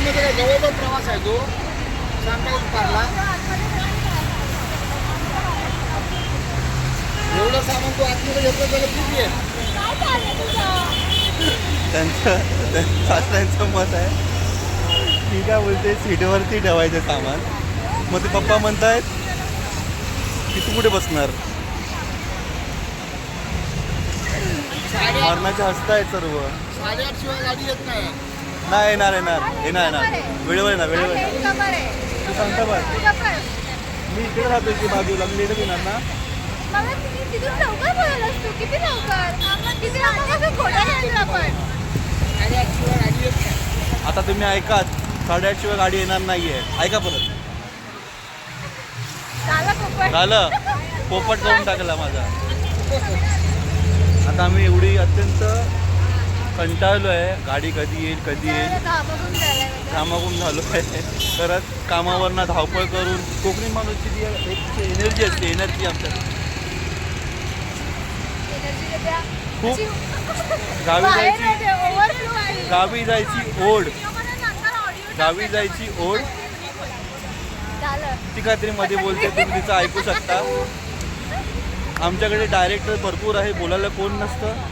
आतमध्ये काय जवळजवळ प्रवास आहे तो. सांगता पारला एवढं सामान तू आतमध्ये घेतलं त्याला किती आहे. त्यांचं सासऱ्यांचं मत आहे. ती काय बोलते? सीटवरती ठेवायचं सामान. मग ते पप्पा म्हणतायत की तू कुठे बसणार? मरणाचे हसतायत सर्व. साडेआठ शिवाय गाडी येत नाही. नाही येणार येणार येणार येणार. वेळेवर येणार वेळेवर येणार. तू सांगता बस. मी इकडे राहतो की बाजूला मी लेटच येणार ना? आता तुम्ही ऐकात साडेआठ शिवाय गाडी येणार नाहीये. ऐका परत. झालं पोपट? झालं. पोपट करून टाकला माझा. आता आम्ही एवढी अत्यंत कंटाळलो आहे गाडी कधी येईल कधी येईल. कामाकून झालो आहे परत कामावरनं धावपळ करून कोकणी माणूसची जी एक एनर्जी असते एनर्जी देत्या. खूप गावी जायची. गावी जायची ओढ. गावी जायची ओढ. ती काहीतरी मध्ये बोलते तुम्ही तिचं ऐकू शकता. आमच्याकडे डायरेक्टर भरपूर आहे बोलायला कोण नसतं.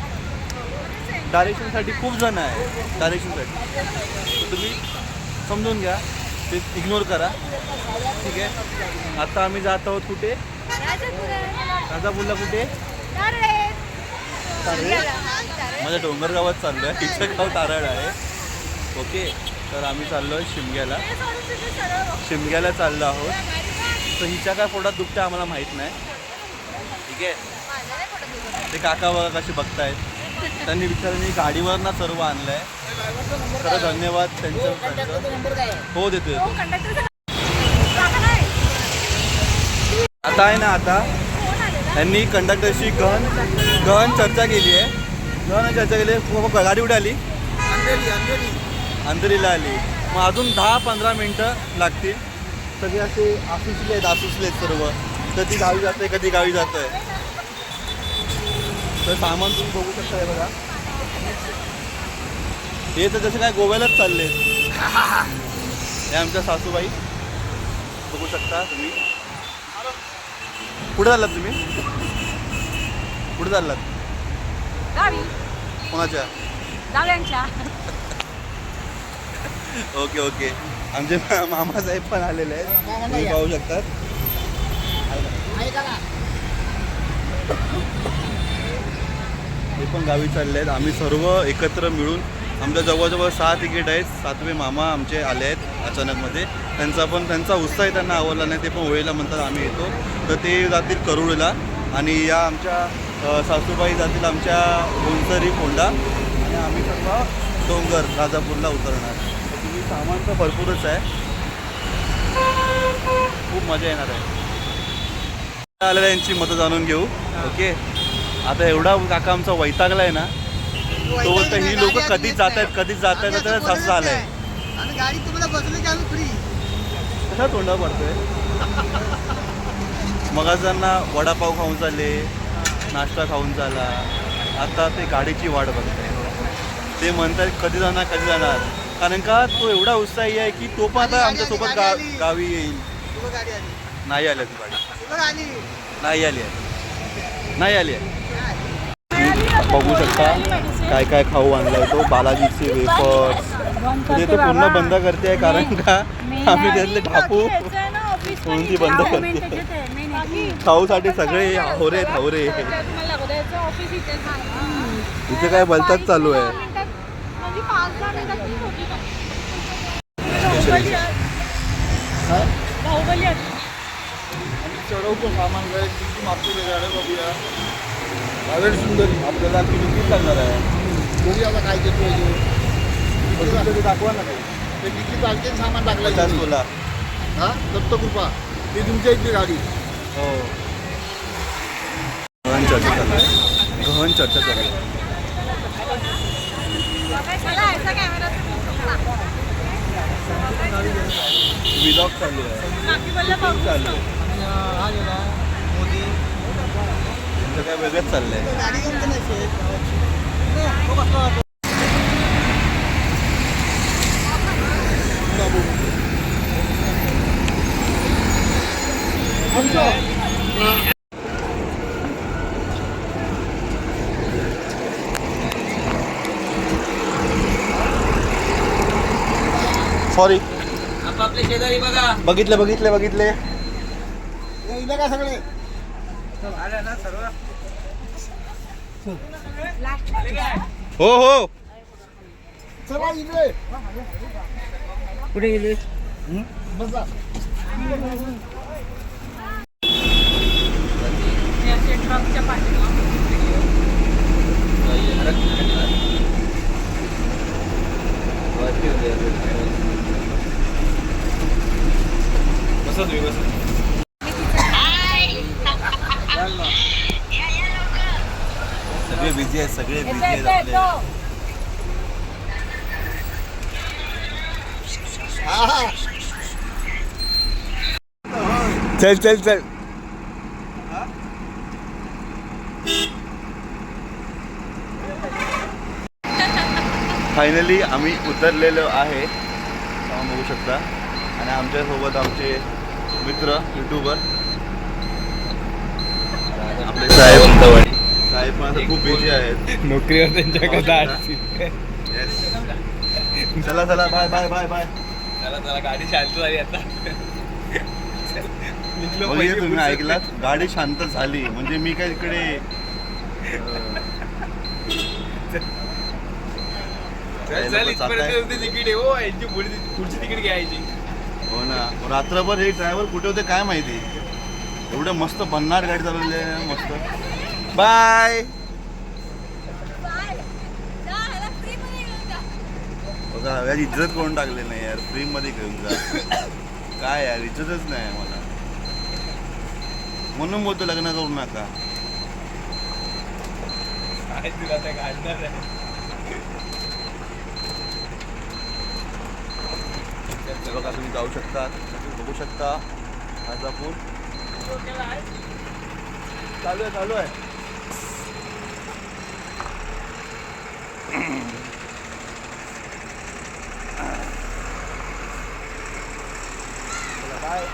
डायरेक्शनसाठी खूप जण आहे डायरेक्शनसाठी. तुम्ही समजून घ्या ते इग्नोर करा. ठीक आहे? आता आम्ही जात आहोत कुठे? राजापुरा. राजापूरला कुठे. माझ्या डोंगर गावात चाललो आहे तिचं गाव तारळ आहे. ओके? तर आम्ही चाललो आहे शिमग्याला. शिमग्याला चाललो आहोत. तर हिच्या काय पोटात दुखतं आम्हाला माहीत नाही. ठीक आहे. ते काका बघा कसे बघतायत. त्यांनी बिचारांनी गाडीवर ना सर्व आणलंय. खरं धन्यवाद त्यांचं आहे? हो देतो हो, देतो नाही. आता आहे ना आता. त्यांनी कंडक्टरशी गहन गहन चर्चा केली आहे. गहन चर्चा केली आहे. हो, हो, गाडी कुठे आली? अंधेरी अंधेरी. अंधेरीला आली. मग अजून दहा पंधरा मिनटं लागतील. सगळे असे आसुसले आहेत आसुसले आहेत सर्व. कधी गावी जातोय कधी गावी जातोय. तर सामान तुम्ही बघू शकता हे बघा. हे तर जसं काय गोव्यालाच चालले. हे आमच्या सासूबाई. बघू शकता तुम्ही. कुठे चाललात तुम्ही? कुठे चाललात? कोणाच्या? Okay okay. आमचे मामासाहेब पण आलेले आहेत. तुम्ही पाहू शकतात. ते पण गावी चालले आहेत. आम्ही सर्व एकत्र मिळून आमच्या जवळजवळ सहा तिकीट आहेत. सातवे मामा आमचे आले आहेत अचानकमध्ये. त्यांचा पण त्यांचा उत्साह त्यांना आवडला नाही ते पण होळीला म्हणतात आम्ही येतो. तर ते जातील करुळला आणि या आमच्या सासूबाई जातील आमच्या गोंसरी फोंडा आणि आम्ही सर्व डोंगर राजापूरला उतरणार. तर तुम्ही सामान तर भरपूरच आहे. खूप मजा येणार आहे. आलेल्या यांची मतं जाणून घेऊ. ओके? आता एवढा काका आमचा वैतागला आहे ना तो बोलतो ही लोक कधी जात आहेत कधी जात आहेत तर असं झालंय आणि गाडी तुम्हाला बसली की आम्ही फ्री कसा तोंडा पडतोय? मगाजांना वडापाव खाऊन चालले नाश्ता खाऊन झाला आता ते गाडीची वाट बघताय. ते म्हणतात कधी जाणार कधी जाणार? कारण का तो एवढा उत्साही आहे की तो पण आता आमच्यासोबत गा गावी येईल. तुला गाडी आली. नाही आली ती गाडी आली. नाही आली आहे. नाही आली आहे. बघू शकता काय काय खाऊ आणलाय तो बालाजीचे वेफर्स. म्हणजे तो पूर्ण बंद करते कारण का आम्ही त्यातले ढापू म्हणून ती बंद करते? खाऊसाठी सगळे हावरे आहेत, इथे काय बोलतात चालू आहे? आहे. चढवतो सामान काय किती मागतो ते गाड्या बघूया. प्रायव्हेट सुंदर आपल्याला किती लागणार आहे? बघूया आता काय घेतोय तो. बघितलं ते दाखवा ना काही. ते डिक्की आणखीन सामान टाकलं पचास बोला हा? दत्तकृपा ती तुमच्या इथली गाडी. हो. गहन चर्चा चालू आहे. गहन चर्चा चालू आहे. विलॉग चालू आहे. चालू आहे. सॉरी बघितलं बघितलं चाललंय? सॉरी बघितले बघितले बघितले. सगळे? हो. हो चला इकडे. कुठे गेली? बसा. बसा तुम्ही बसा सगळे बिझी आहेत सगळे बिझी आहेत आपले. चल चल चल. फायनली आम्ही उतरलेलो आहे. आपण बघू शकता. आणि आमच्यासोबत आमचे मित्र युट्यूबर आपले साहेब साहेब पण आता खूप बिझी आहेत. नोकरीवर त्यांच्याकडे Yes. चला चला बाय बाय बाय बाय चला चला गाडी शांत झाली आता. निघलो म्हणजे तुम्ही पुढचं. ऐकलात? गाडी शांत झाली. म्हणजे मी काय इकडे चल चल इथपर्यंत होते तिकीट आहे हो यांची पुढची पुढची तिकीट घ्यायची. हो ना. रात्रभर हे ड्रायव्हर कुठे होते काय माहिती? एवढं मस्त भन्नाट गाडी चालवली आहे मस्त. बाय. बघा याची इज्जत कोण टाकले नाही यार? फ्री मध्ये घेऊन जा. काय यार इज्जतच नाही मला. म्हणून बोलतो लग्न करू नका. काय तुला आता काढणार आहे? तर बघा तुम्ही जाऊ शकता. बघू शकता. राजापूर चालू आहे चालू आहे. बाय